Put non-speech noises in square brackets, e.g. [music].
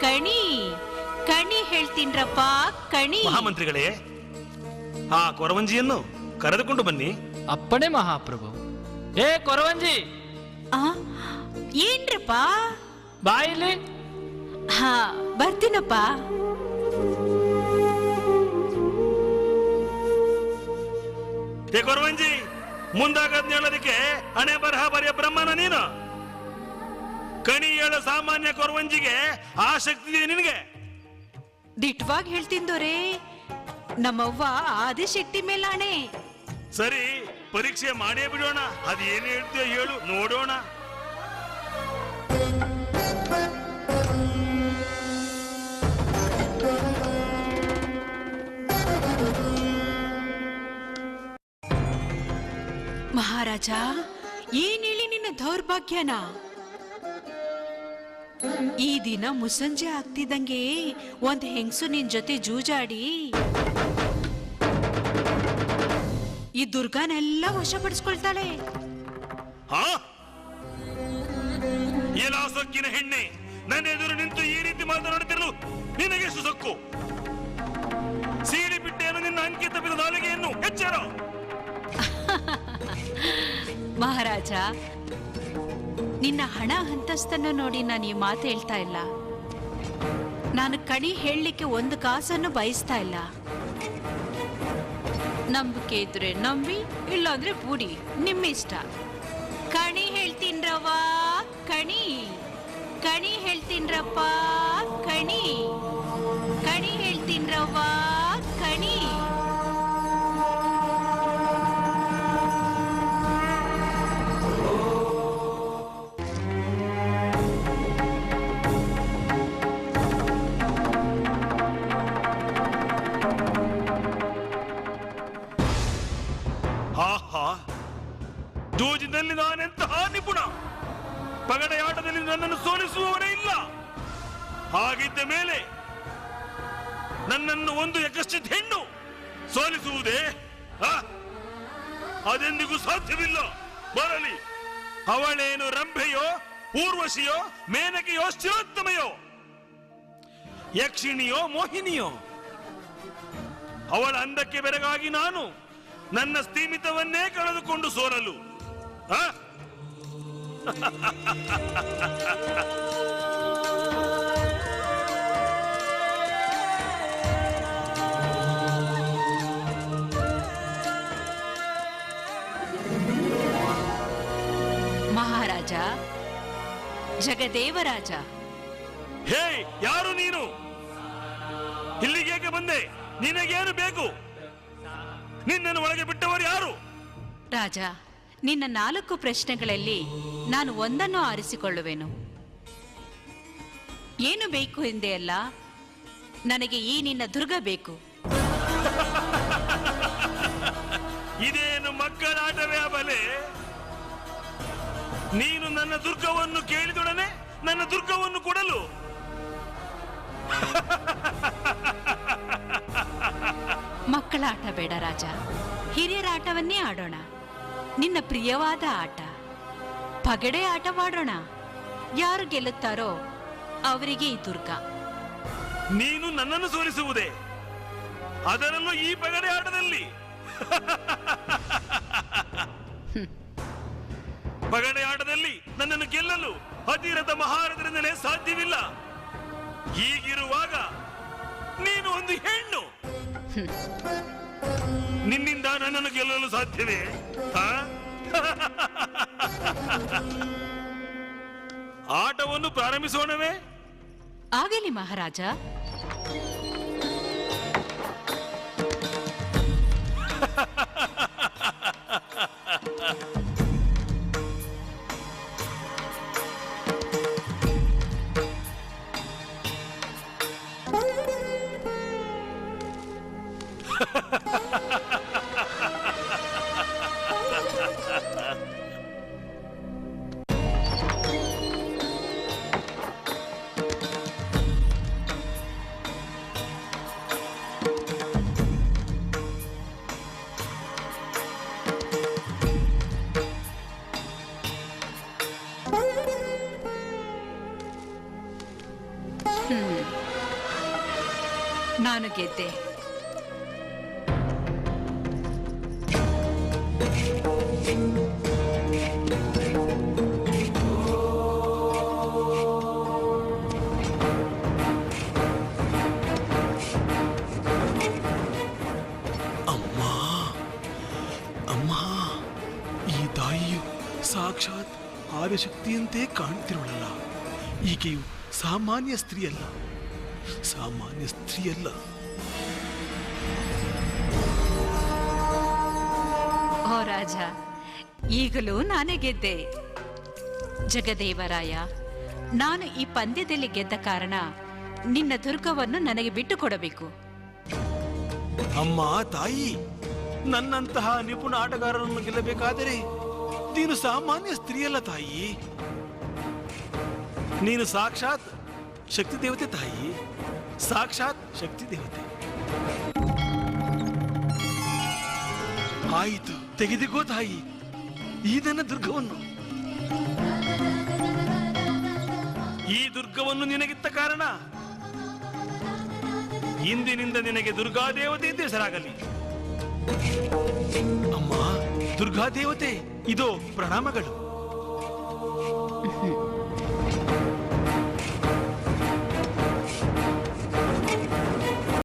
ಕಣಿ ಕಣಿ ಹೇಳ್ತೀನ್ರಪ್ಪ ಕಣಿ. ಮಹಾಮಂತ್ರಿಗಳೇ ಆ ಕೊರವಂಜಿಯನ್ನು ಕರೆದುಕೊಂಡು ಬನ್ನಿ. ಅಪ್ಪಣೆ ಮಹಾಪ್ರಭು. ಏ ಕೊರವಂಜಿ! ಆ, ಏನ್ರಪ್ಪ? ಬಾಯಿಲಿ? ಹಾ ಬರ್ತೀನಪ್ಪ. ಏ ಕೊರವಂಜಿ ಮುಂದಾಗದ್ ಹೇಳೋದಕ್ಕೆ ಹಣೆ ಬರಹ ಬರೆಯ ಬ್ರಹ್ಮನ ನೀನು. ಕಣಿ ಹೇಳೋ ಸಾಮಾನ್ಯ ಕೊರವಂಜಿಗೆ ಆ ಶಕ್ತಿ ಇದೆ ನಿನಗೆ. ದಿಟ್ವಾಗಿ ಹೇಳ್ತಿಂದೋರೆ ನಮ್ಮವ್ವ ಆದಿಶಕ್ತಿ ಮೇಲಾಣೆ. ಸರಿ ಪರೀಕ್ಷೆ ಮಾಡೇ ಬಿಡೋಣ. ಅದೇನು ಹೇಳ್ತೀಯೋ ಹೇಳು ನೋಡೋಣ. ಮಹಾರಾಜ ಏನ್ ಹೇಳಿ ನಿನ್ನ ದೌರ್ಭಾಗ್ಯನ? ಈ ದಿನ ಮುಸಂಜೆ ಆಗ್ತಿದ್ದಂಗೆ ಒಂದ್ ಹೆಂಗಸು ನಿನ್ ಜೊತೆ ಜೂಜಾಡಿ. ಈ ದುರ್ಗಾನೆಲ್ಲ ವಶಪಡಿಸ್ಕೊಳ್ತಾಳೆ. ಹಾ? ಏನಾ ಸೊಕ್ಕಿನ ಹೆಣ್ಣೆ? ನನ್ನ ಎದುರು ನಿಂತು ಈ ರೀತಿ ಮಾತನಾಡುತ್ತಿರಲು ನಿನಗೆ ಸುಸಕ್ಕು ಸೀಳಿ ಬಿಟ್ಟೇನು ನಿನ್ನ ಅಂಕಿತ ತಪ್ಪಿದ ನಾಲಿಗೆಯನ್ನು ಎಚ್ಚರ. ಮಹಾರಾಜ ನಿನ್ನ ಹಣ ಅಂತಸ್ತನ್ನು ನೋಡಿ ನಾನು ಈ ಮಾತು ಹೇಳ್ತಾ ಇಲ್ಲ. ನಾನು ಕಣಿ ಹೇಳಲಿಕ್ಕೆ ಒಂದು ಕಾಸನ್ನು ಬಯಸ್ತಾ ಇಲ್ಲ. ನಂಬಿಕೆ ಇದ್ರೆ ನಂಬಿ, ಇಲ್ಲಾಂದ್ರೆ ಬೂಡಿ. ನಿಮ್ಮಿಷ್ಟ. ಕಣಿ ಹೇಳ್ತೀನ್ರವ್ವ, ಕಣಿ. ಕಣಿ ಹೇಳ್ತೀನ್ರಪ್ಪ, ಕಣಿ. ನಾನೆಂತಹ ನಿಪುಣ? ಪಗಡೆಯಾಟದಲ್ಲಿ ನನ್ನನ್ನು ಸೋಲಿಸುವವರೇ ಇಲ್ಲ. ಹಾಗಿದ್ದ ಮೇಲೆ ನನ್ನನ್ನು ಒಂದು ಯಕಶ್ಚಿತ್ ಹೆಣ್ಣು ಸೋಲಿಸುವುದೇ? ಅದೆಂದಿಗೂ ಸಾಧ್ಯವಿಲ್ಲ. ಬರಲಿ. ಅವಳೇನು ರಂಭೆಯೋ, ಊರ್ವಶಿಯೋ, ಮೇನಕೆಯೋ ಶಿರೋತ್ತಮೆಯೋ ಯಕ್ಷಿಣಿಯೋ, ಮೋಹಿನಿಯೋ? ಅವಳ ಅಂದಕ್ಕೆ ಬೆರಗಾಗಿ ನಾನು ನನ್ನ ಸ್ಥೀಮಿತವನ್ನೇ ಕಳೆದುಕೊಂಡು ಸೋಲಲು. ಆ? ಮಹಾರಾಜ ಜಗದೇವರಾಜ. ಹೇ ಯಾರು ನೀನು? ಇಲ್ಲಿಗೇಕೆ ಬಂದೆ? ನಿನಗೇನು ಬೇಕು? ನಿನ್ನನ್ನು ಒಳಗೆ ಬಿಟ್ಟವರು ಯಾರು? ರಾಜ ನಿನ್ನ ನಾಲ್ಕು ಪ್ರಶ್ನೆಗಳಲ್ಲಿ ನಾನು ಒಂದನ್ನು ಆರಿಸಿಕೊಳ್ಳುವೆನು. ಏನು ಬೇಕು ಎಂದೇ ಅಲ್ಲ? ನನಗೆ ಈ ನಿನ್ನ ದುರ್ಗ ಬೇಕು. ಇದೇನು ಮಕ್ಕಳಾಟವೇ ಬಲೆ ನೀನು ನನ್ನ ದುರ್ಗವನ್ನು ಕೇಳಿದೊಡನೆ ನನ್ನ ದುರ್ಗವನ್ನು ಕೊಡಲು? ಮಕ್ಕಳ ಆಟ ಬೇಡ ರಾಜ. ಹಿರಿಯರ ಆಟವನ್ನೇ ಆಡೋಣ. ನಿನ್ನ ಪ್ರಿಯವಾದ ಆಟ. ಪಗಡೆ ಆಟವಾಡೋಣ ಯಾರು ಗೆಲ್ಲುತ್ತಾರೋ ಅವರಿಗೆ ಈ ದುರ್ಗ. ನೀನು ನನ್ನನ್ನು ಸೋಲಿಸುವುದೇ? ಅದರಲ್ಲೂ ಈ ಪಗಡೆ ಆಟದಲ್ಲಿ. [laughs] ಪಗಡೆ ಆಟದಲ್ಲಿ ನನ್ನನ್ನು ಗೆಲ್ಲಲು ಅತಿರಥ ಮಹಾರಥರಿಂದಲೇ ಸಾಧ್ಯವಿಲ್ಲ. ಹೀಗಿರುವಾಗ ನೀನು ಒಂದು ಹೆಣ್ಣು. [laughs] ನಿನ್ನಿಂದ ನನ್ನನ್ನು ಗೆಲ್ಲಲು ಸಾಧ್ಯವೇ? ಆಟವನ್ನು ಪ್ರಾರಂಭಿಸೋಣವೇ? ಆಗಲಿ ಮಹಾರಾಜ. [laughs] ನಾನು ಗೆದ್ದೆ ಅಮ್ಮ ಅಮ್ಮ ಈ ತಾಯಿಯು ಸಾಕ್ಷಾತ್ ಆದಿಶಕ್ತಿಯಂತೆ ಕಾಣ್ತಿರುವಳಲ್ಲ ಈಕೆಯು ಸಾಮಾನ್ಯ ಸ್ತ್ರೀಯಲ್ಲ ಸಾಮಾನ್ಯ ಸ್ತ್ರೀಯಲ್ಲ. ಓ ರಾಜ ಈಗಲೂ ನಾನೇ ಗೆದ್ದೆ. ಜಗದೇವರಾಯ ನಾನು ಈ ಪಂದ್ಯದಲ್ಲಿ ಗೆದ್ದ ಕಾರಣ ನಿನ್ನ ದುರ್ಗವನ್ನು ನನಗೆ ಬಿಟ್ಟು ಕೊಡಬೇಕು ಅಮ್ಮ ತಾಯಿ ನನ್ನಂತಹ ನಿಪುಣ ಆಟಗಾರರನ್ನು ಗೆಲ್ಲಬೇಕಾದರೆ ನೀನು ಸಾಮಾನ್ಯ ಸ್ತ್ರೀಯಲ್ಲ ತಾಯಿ. ನೀನು ಸಾಕ್ಷಾತ್ ಶಕ್ತಿ ದೇವತೆ ತಾಯಿ, ಸಾಕ್ಷಾತ್ ಶಕ್ತಿ ದೇವತೆ ಆಯಿತು ತೆಗೆದಿಗೋ ತಾಯಿ, ಈ ನನ್ನ ದುರ್ಗವನ್ನು. ಈ ದುರ್ಗವನ್ನು ನಿನಗಿತ್ತ ಕಾರಣ, ಇಂದಿನಿಂದ ನಿನಗೆ ದುರ್ಗಾದೇವತೆ ಹೆಸರಾಗಲಿ ಅಮ್ಮ, ದುರ್ಗಾದೇವತೆ, ಇದು ಪ್ರಣಾಮಗಳು.